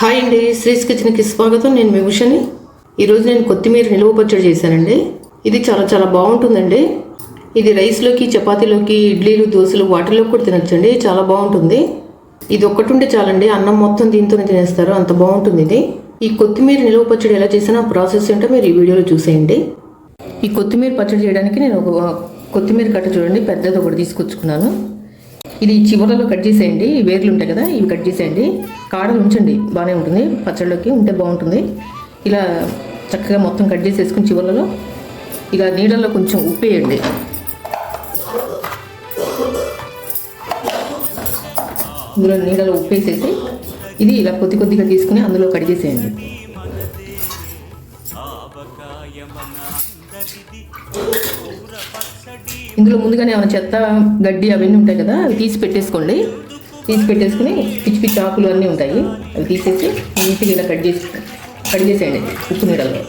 Hi అండి శ్రీస్ కిచెన్కి స్వాగతం. నేను మీ ఉషని. ఈరోజు నేను కొత్తిమీర నిలువ పచ్చడి చేశానండి. ఇది చాలా చాలా బాగుంటుందండి. ఇది రైస్లోకి చపాతీలోకి ఇడ్లీలు దోశలు వాటిలో కూడా తినచ్చండి. చాలా బాగుంటుంది. ఇది ఒక్కటి ఉంటే చాలండి. అన్నం మొత్తం దీంతోనే తినేస్తారు. అంత బాగుంటుంది ఇది. ఈ కొత్తిమీర నిలువ పచ్చడి ఎలా చేసినా ప్రాసెస్ ఏంటో మీరు ఈ వీడియోలో చూసేయండి. ఈ కొత్తిమీర పచ్చడి చేయడానికి నేను ఒక కొత్తిమీర కట్ట చూడండి. పెద్దది ఒకటి తీసుకొచ్చుకున్నాను. ఇది చివరలో కట్ చేసేయండి. వేర్లు ఉంటాయి కదా ఇవి కట్ చేసేయండి. కాడలు ఉంచండి బాగానే ఉంటుంది. పచ్చడిలోకి ఉంటే బాగుంటుంది. ఇలా చక్కగా మొత్తం కట్ చేసేసుకుని చివరలో ఇలా నీళ్ళల్లో కొంచెం ఉప్పు వేయండి ఇందులో నీళ్ళలో ఉప్పేసేసి ఇది ఇలా కొద్ది కొద్దిగా తీసుకుని అందులో కడిగేసేయండి. ఇందులో ముందుగానే ఏమైనా చెత్త గడ్డి అవన్నీ ఉంటాయి కదా అవి తీసి పెట్టేసుకోండి. తీసి పెట్టేసుకుని పిచ్చి పిచ్చి ఆకులు అన్నీ ఉంటాయి. అవి తీసేసి నీట్గా ఇలా కట్ చేసి కట్ చేసేయండి ఉప్పు నీడల్లో.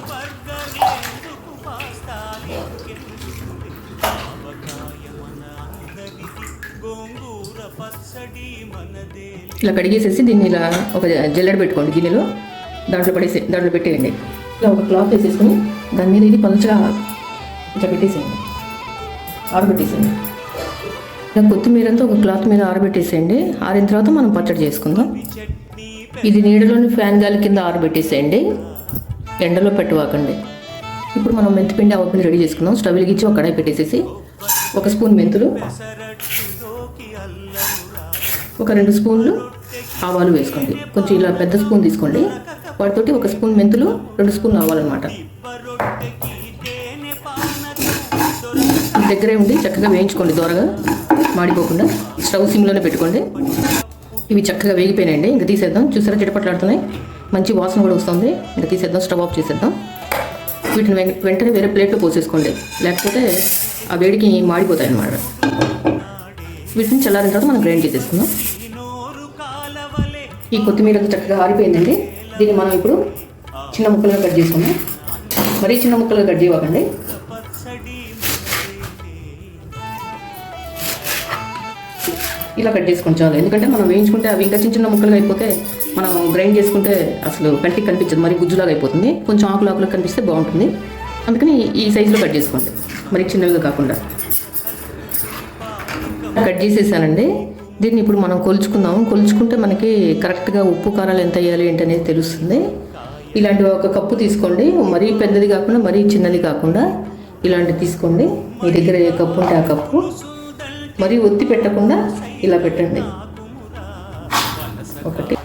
ఇలా కడిగేసేసి దీన్ని ఇలా ఒక జల్లెడ పెట్టుకోండి గిన్నెలో. దాంట్లో పడేసి దాంట్లో పెట్టేయండి. ఇలా ఒక క్లాత్ వేసేసుకుని దాని మీద ఇది పలుచగా ఇట్లా పెట్టేసేయండి. ఆరబెట్టేసేయండి. ఇలా కొత్తిమీర అంతా ఒక క్లాత్ మీద ఆరబెట్టేసేయండి. ఆరిన తర్వాత మనం పచ్చడి చేసుకుందాం. ఇది నీడలోని ఫ్యాన్ గాలి కింద ఆరబెట్టేసేయండి. ఎండలో పెట్టువాకండి. ఇప్పుడు మనం మెంతిపిండి ఆవపిండి రెడీ చేసుకుందాం. స్టవ్ వెలిగించి ఒక కడాయి పెట్టేసేసి ఒక స్పూన్ మెంతులు ఒక రెండు స్పూన్లు ఆవాలు వేసుకోండి. కొంచెం ఇలా పెద్ద స్పూన్ తీసుకోండి. వాటితోటి ఒక స్పూన్ మెంతులు రెండు స్పూన్లు ఆవాలన్నమాట. దగ్గరే ఉండి చక్కగా వేయించుకోండి దూరగా మాడిపోకుండా. స్టవ్ సిమ్లోనే పెట్టుకోండి. ఇవి చక్కగా వేగిపోయినాయండి. ఇంకా తీసేద్దాం. చూసారా చిటపట్లాడుతున్నాయి? మంచి వాసన కూడా వస్తుంది. ఇంకా తీసేద్దాం స్టవ్ ఆఫ్ చేసేద్దాం. వీటిని వెంటనే వేరే ప్లేట్లో పోసేసుకోండి. లేకపోతే ఆ వేడికి మాడిపోతాయి అన్నమాట వీటిని చల్లారిన తర్వాత మనం గ్రైండ్ చేసేసుకుందాం. ఈ కొత్తిమీర చక్కగా ఆరిపోయిందండి. దీన్ని మనం ఇప్పుడు చిన్న ముక్కలుగా కట్ చేసుకుందాం. మరీ చిన్న ముక్కలుగా కట్ చేయకండి ఇలా కట్ చేసుకొని చాలు. ఎందుకంటే మనం వేయించుకుంటే అవి ఇంకా చిన్న చిన్న ముక్కలుగా అయిపోతే మనం గ్రైండ్ చేసుకుంటే అసలు కంటికి కనిపించదు. మరి గుజ్జులాగా అయిపోతుంది. కొంచెం ఆకులు ఆకులు కనిపిస్తే బాగుంటుంది. అందుకని ఈ సైజులో కట్ చేసుకోండి మరి చిన్నవిగా కాకుండా. కట్ చేసేసానండి. దీన్ని ఇప్పుడు మనం కొలుచుకుందాం కొలుచుకుంటే మనకి కరెక్ట్గా ఉప్పు కారాలు ఎంత వేయాలి ఏంటనేది తెలుస్తుంది. ఇలాంటి ఒక కప్పు తీసుకోండి. మరీ పెద్దది కాకుండా మరీ చిన్నది కాకుండా ఇలాంటివి తీసుకోండి. మీ దగ్గర ఏ కప్పు ఉంటే ఆ కప్పు. మరీ ఒత్తి పెట్టకుండా ఇలా పెట్టండి. ఒకటి.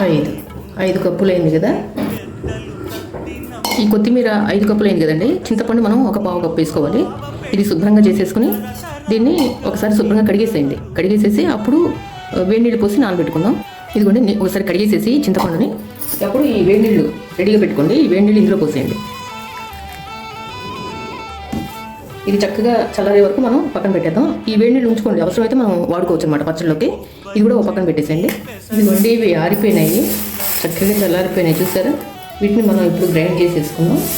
ఐదు. ఐదు కప్పులు అయింది కదా. ఈ కొత్తిమీర ఐదు కప్పులు అయింది కదండి. చింతపండు మనం ఒక పావు కప్పు వేసుకోవాలి. ఇది శుభ్రంగా చేసేసుకుని దీన్ని ఒకసారి శుభ్రంగా కడిగేసేయండి. కడిగేసేసి అప్పుడు వేడి నీళ్ళు పోసి నానబెట్టుకుందాం. ఇదిగోండి ఒకసారి కడిగేసేసి చింతపండుని అప్పుడు ఈ వేడి నీళ్ళు రెడీగా పెట్టుకోండి. ఈ వేడి నీళ్ళు ఇందులో పోసేయండి. ఇది చక్కగా చల్లారే వరకు మనం పక్కన పెట్టేద్దాం. ఈ వేడి నీళ్ళు ఉంచుకోండి. అవసరమైతే మనం వాడుకోవచ్చు అనమాట పచ్చళ్ళలోకి. ఇది కూడా ఒక పక్కన పెట్టేసేయండి. ఇదిగోండి ఇవి ఆరిపోయినాయి. చక్కగా చల్లారిపోయినాయి. చూసారా? వీటిని మనం ఇప్పుడు గ్రైండ్ చేసేసుకుందాం.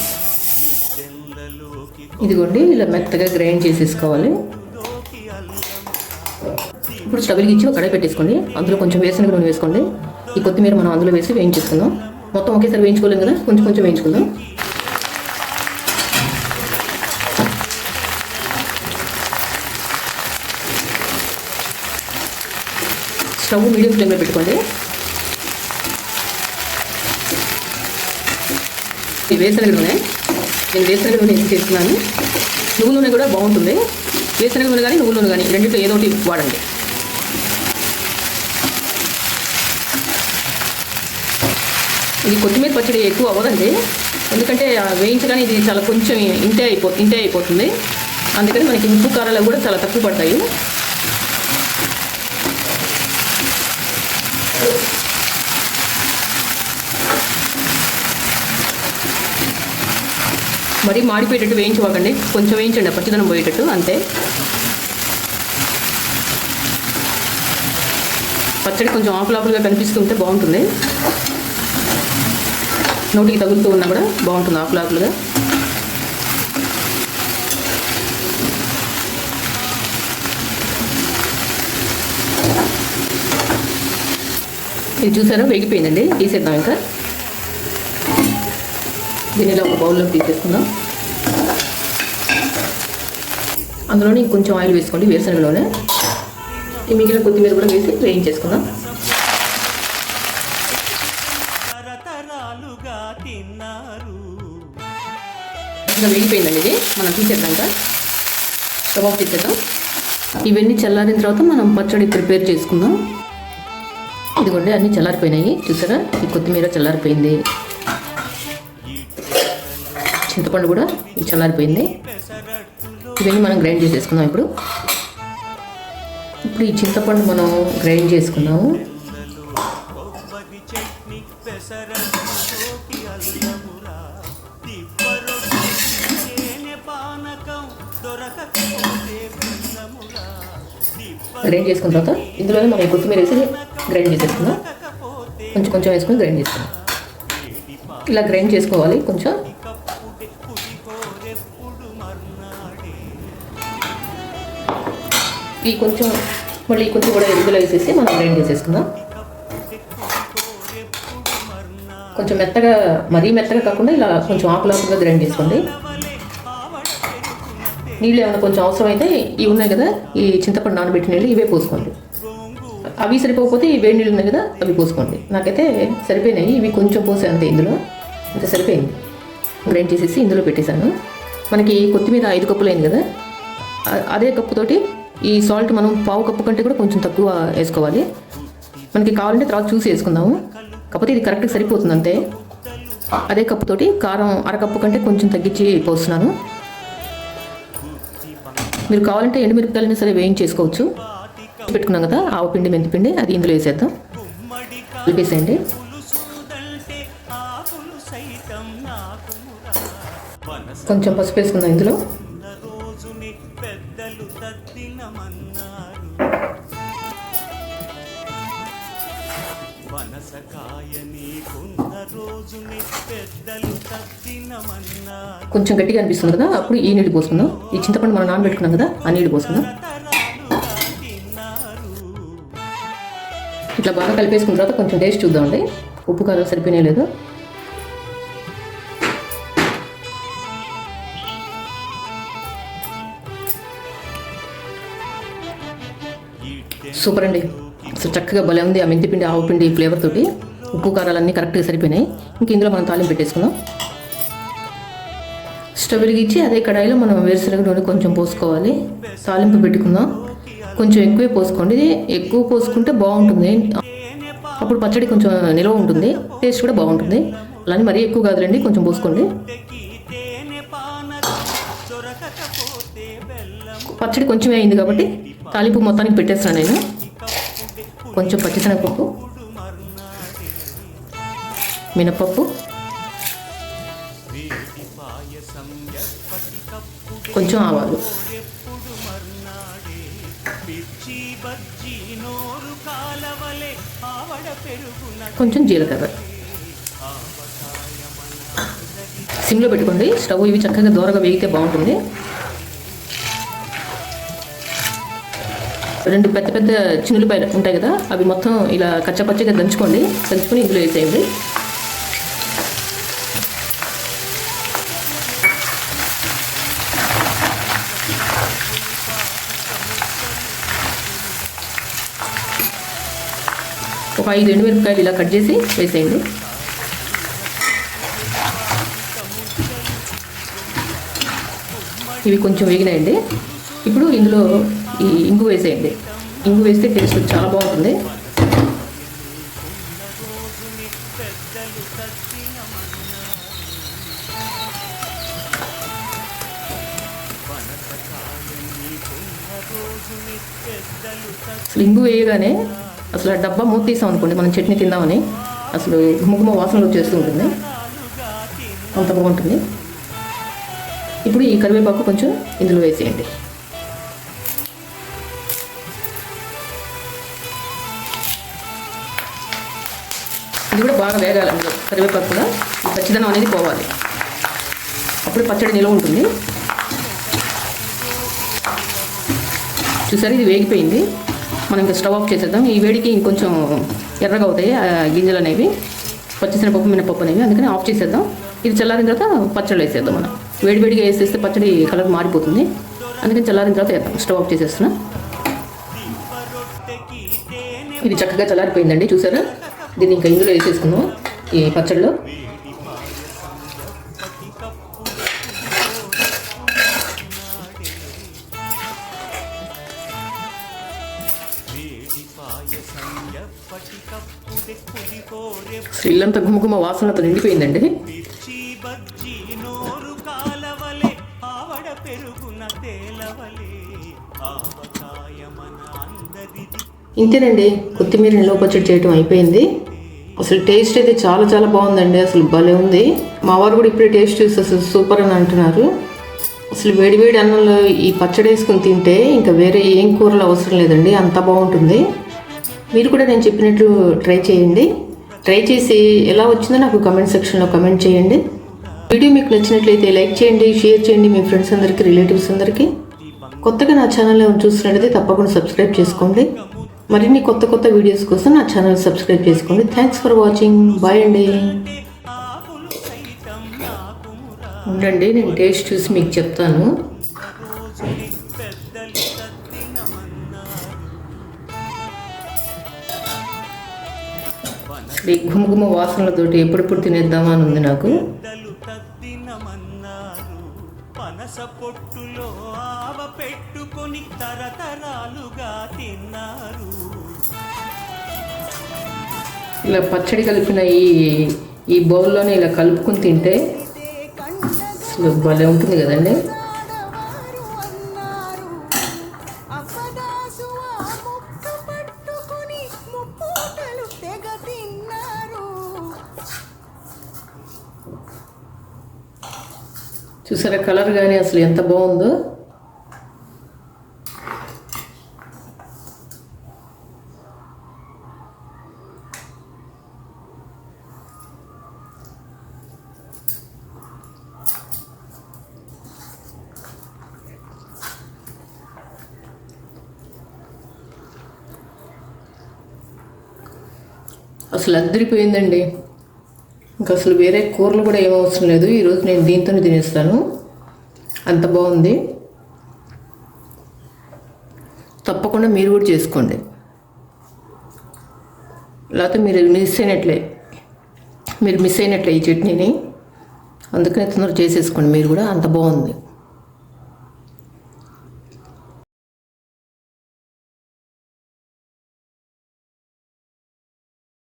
ఇదిగోండి ఇలా మెత్తగా గ్రైండ్ చేసేసుకోవాలి. ఇప్పుడు స్టవ్ ఇచ్చి ఒక కడాయి పెట్టేసుకోండి. అందులో కొంచెం వేసిన నూనె వేసుకోండి. ఈ కొత్తిమీర మనం అందులో వేసి వేయించేసుకుందాం. మొత్తం ఒకేసారి వేయించుకోలేం కదా? కొంచెం కొంచెం వేయించుకుందాం. స్టవ్ మీడియం ఫ్లేమ్లో పెట్టుకోండి. ఇది వేసనగ నూనె. నేను వేసనగ నూనె ఎందుకు చేస్తున్నాను? నువ్వు నూనె కూడా బాగుంటుంది. వేసనగ నూనె కానీ నువ్వు నూనె కానీ రెండింటిలో ఏదో ఒకటి వాడండి. ఇది కొత్తిమీర పచ్చడి ఎక్కువ అవ్వదండి. ఎందుకంటే ఆ వేయించగానే ఇది చాలా కొంచెం ఇంతే అయిపో ఇంతే అయిపోతుంది. అందుకని మనకి ఉప్పు కారాలు కూడా చాలా తక్కువ పడతాయి. మరి మాడిపోయేటట్టు వేయించుకోకండి. కొంచెం వేయించండి పచ్చిదనం పోయేటట్టు అంతే. పచ్చడి కొంచెం ఆకులు ఆకులుగా కనిపిస్తుంటే బాగుంటుంది. నోటికి తగులుతూ ఉన్నా కూడా బాగుంటుంది ఆకులు ఆకులుగా. ఇది చూసారా? వేగిపోయిందండి. తీసేద్దాం ఇంకా. దీనిలో ఒక బౌల్లోకి తీసేసుకుందాం. అందులోనే ఇంకొంచెం ఆయిల్ వేసుకోండి వేరుశనగలోనే. ఈ మిగిలిన కొత్తిమీర కూడా వేసి వేయించేసుకుందాం ఇంకా వేగిపోయిందండి ఇది. మనం తీసేద్దాం ఇంకా. స్టవ్ ఆఫ్ తీసేద్దాం ఇవన్నీ చల్లారిన తర్వాత మనం పచ్చడి ప్రిపేర్ చేసుకుందాం. ఇదిగోండి అన్నీ చల్లారిపోయినాయి. చూసారా? ఈ కొత్తిమీర చల్లారిపోయింది. చింతపండు కూడా చల్లారిపోయింది. ఇవన్నీ మనం గ్రైండ్ చేసేసుకుందాం ఇప్పుడు. ఇప్పుడు ఈ చింతపండు మనం గ్రైండ్ చేసుకున్నాము. గ్రైండ్ చేసుకున్న తర్వాత ఇందులోనే మనం కొత్తిమీర వేసి గ్రైండ్ చేసేసుకుందాం. కొంచెం కొంచెం వేసుకొని గ్రైండ్ చేసుకుందాం. ఇలా గ్రైండ్ చేసుకోవాలి కొంచెం. ఈ కొంచెం మళ్ళీ కొంచెం కూడా ఎరుగులో వేసేసి మనం గ్రైండ్ చేసేసుకుందాం. కొంచెం మెత్తగా మరీ మెత్తగా కాకుండా ఇలా కొంచెం ఆకులు గ్రైండ్ చేసుకోండి. నీళ్ళు ఏమైనా కొంచెం అవసరమైతే ఇవి ఉన్నాయి కదా ఈ చింతపండు నానబెట్టిన నీళ్ళు ఇవే పోసుకోండి. అవి సరిపోకపోతే ఈ వేడి నీళ్ళు ఉన్నాయి కదా అవి పోసుకోండి. నాకైతే సరిపోయినాయి ఇవి కొంచెం పోసే అంతే ఇందులో. అంటే సరిపోయింది. గ్రైండ్ చేసేసి ఇందులో పెట్టేశాను. మనకి కొత్తిమీర ఐదు కప్పులు అయింది కదా అదే కప్పుతోటి ఈ సాల్ట్ మనం పావు కప్పు కంటే కూడా కొంచెం తక్కువ వేసుకోవాలి. మనకి కావాలంటే తర్వాత చూసి వేసుకుందాము. కాకపోతే ఇది కరెక్ట్గా సరిపోతుంది అంతే అదే కప్పుతోటి కారం అరకప్పు కంటే కొంచెం తగ్గించి పోస్తున్నాను. మీరు కావాలంటే ఎండుమిరపకాయలైనా సరే వేయించేసుకోవచ్చు. పెట్టుకున్నాం కదా ఆవు పిండి మెంతిపిండి అది ఇందులో వేసేద్దాం. కలిపేసేయండి. కొంచెం పసుపు వేసుకుందాం ఇందులో. కొంచెం గట్టిగా అనిపిస్తుంది కదా? అప్పుడు ఈ నీళ్ళు పోసుకుందాం. ఈ చింతపండు మనం నానబెట్టుకున్నాం కదా ఆ నీళ్ళు పోసుకుందాం. ఇట్లా బాగా కలిపేసుకున్న తర్వాత కొంచెం టేస్ట్ చూద్దామండి. ఉప్పు కారం సరిపోయినా లేదు. సూపర్ అండి. సో చక్కగా భలే ఉంది ఆ మెంతిపిండి ఆవు పిండి ఫ్లేవర్ తోటి. ఉప్పు కారాలన్నీ కరెక్ట్గా సరిపోయినాయి. ఇంక ఇందులో మనం తాలింపు పెట్టేసుకుందాం. స్టవ్ వెలిగించి అదే కడాయిలో మనం వేరుశనగ నూనె కొంచెం పోసుకోవాలి. తాలింపు పెట్టుకుందాం. కొంచెం ఎక్కువే పోసుకోండి. ఎక్కువ పోసుకుంటే బాగుంటుంది. అప్పుడు పచ్చడి కొంచెం నిల్వ ఉంటుంది. టేస్ట్ కూడా బాగుంటుంది. అలానే మరీ ఎక్కువ కాదులేండి కొంచెం పోసుకోండి. పచ్చడి కొంచెమే అయింది కాబట్టి తాలింపు మొత్తానికి పెట్టేస్తాను నేను. కొంచెం పచ్చిశనగపప్పు మినపప్పు కొంచెం ఆవాలు. ఆవడ కొంచెం జీలకర్ర. సిమ్లో పెట్టుకోండి. స్టవ్ ఇవి చక్కగా దూరగా వేగితే బాగుంటుంది. రెండు పెద్ద పెద్ద చిన్నులపాయలు ఉంటాయి కదా అవి మొత్తం ఇలా కచ్చపచ్చగా దంచుకోండి. దంచుకొని ఇందులో వేసేయండి. ఒక ఐదు ఎండుమిరపకాయలు ఇలా కట్ చేసి వేసేయండి. ఇవి కొంచెం వేగినాయండి. ఇప్పుడు ఇందులో ఈ ఇంగు వేసేయండి. ఇంగు వేస్తే టేస్ట్ చాలా బాగుంటుంది. అసలు ఇంగు వేయగానే అసలు ఆ డబ్బా మూత తీసాం అనుకోండి మనం చట్నీ తిందామని అసలు ఘుమఘుమ వాసనలు వచ్చేస్తూ ఉంటుంది. అంత బాగుంటుంది. ఇప్పుడు ఈ కరివేపాకు కొంచెం ఇందులో వేసేయండి. ఇది కూడా బాగా వేగాలి అందులో. కరివేపాకు కూడా పచ్చిదనం అనేది పోవాలి. అప్పుడు పచ్చడి నిలవ ఉంటుంది. చూసారు? ఇది వేగిపోయింది. మనం ఇంకా స్టవ్ ఆఫ్ చేసేద్దాం. ఈ వేడికి ఇంకొంచెం ఎర్రగా అవుతాయి ఆ గింజలు అనేవి పచ్చిశనగపప్పు మినపప్పు అనేవి. అందుకని ఆఫ్ చేసేద్దాం. ఇది చల్లారిన తర్వాత పచ్చడి వేసేద్దాం మనం. వేడి వేడిగా వేసేస్తే పచ్చడి కలర్ మారిపోతుంది. అందుకని చల్లారిన తర్వాత వేద్దాం. స్టవ్ ఆఫ్ చేసేస్తున్నా. ఇది చక్కగా చల్లారిపోయిందండి. చూసారా? దీన్ని ఇంకా ఇందులో వేసేసుకుందాం ఈ పచ్చడిలో ఇల్లంతా గుమగుమ వాసనతో నిండిపోయిందండి. ఇంతేనండి కొత్తిమీర నిల్వ పచ్చడి చేయటం అయిపోయింది. అసలు టేస్ట్ అయితే చాలా చాలా బాగుందండి అసలు భలే ఉంది. మా వారు కూడా ఇప్పుడే టేస్ట్ చూసి అసలు సూపర్ అని అంటున్నారు. అసలు వేడివేడి అన్నంలో ఈ పచ్చడి వేసుకుని తింటే ఇంకా వేరే ఏం కూరలు అవసరం లేదండి అంత బాగుంటుంది. మీరు కూడా నేను చెప్పినట్లు ట్రై చేయండి. ట్రై చేసి ఎలా వచ్చిందో నాకు కమెంట్ సెక్షన్లో కమెంట్ చేయండి. వీడియో మీకు నచ్చినట్లయితే లైక్ చేయండి షేర్ చేయండి మీ ఫ్రెండ్స్ అందరికీ రిలేటివ్స్ అందరికీ. కొత్తగా నా ఛానల్లో చూసినట్లయితే తప్పకుండా సబ్స్క్రైబ్ చేసుకోండి. మరిన్ని కొత్త కొత్త వీడియోస్ కోసం నా ఛానల్ సబ్స్క్రైబ్ చేసుకోండి. థ్యాంక్స్ ఫర్ వాచింగ్ బాయ్ అండి. ఉండండి నేను టేస్ట్ చూసి మీకు చెప్తాను. రోజుని గుమగుమ వాసనలతోటి ఎప్పుడెప్పుడు తినేద్దామా అని ఉంది నాకు. పనస పొట్టులో ఆవ పెట్టుకొని తరతరాలుగా తిన్నారు. ఇలా పచ్చడి కలిపిన ఈ ఈ బౌల్లోనే ఇలా కలుపుకొని తింటే అసలు భలే ఉంటుంది కదండి. చూసారా కలర్ కానీ అసలు ఎంత బాగుందో? అసలు అద్దరిపోయిందండి. ఇంకా అసలు వేరే కూరలు కూడా ఏం అవసరం లేదు. ఈరోజు నేను దీంతోనే తినేస్తాను. అంత బాగుంది. తప్పకుండా మీరు కూడా చేసుకోండి. లేకపోతే మీరు మిస్ అయినట్లే. మీరు మిస్ అయినట్లే ఈ చట్నీని. అందుకనే తొందరగా చేసేసుకోండి. మీరు కూడా అంత బాగుంది.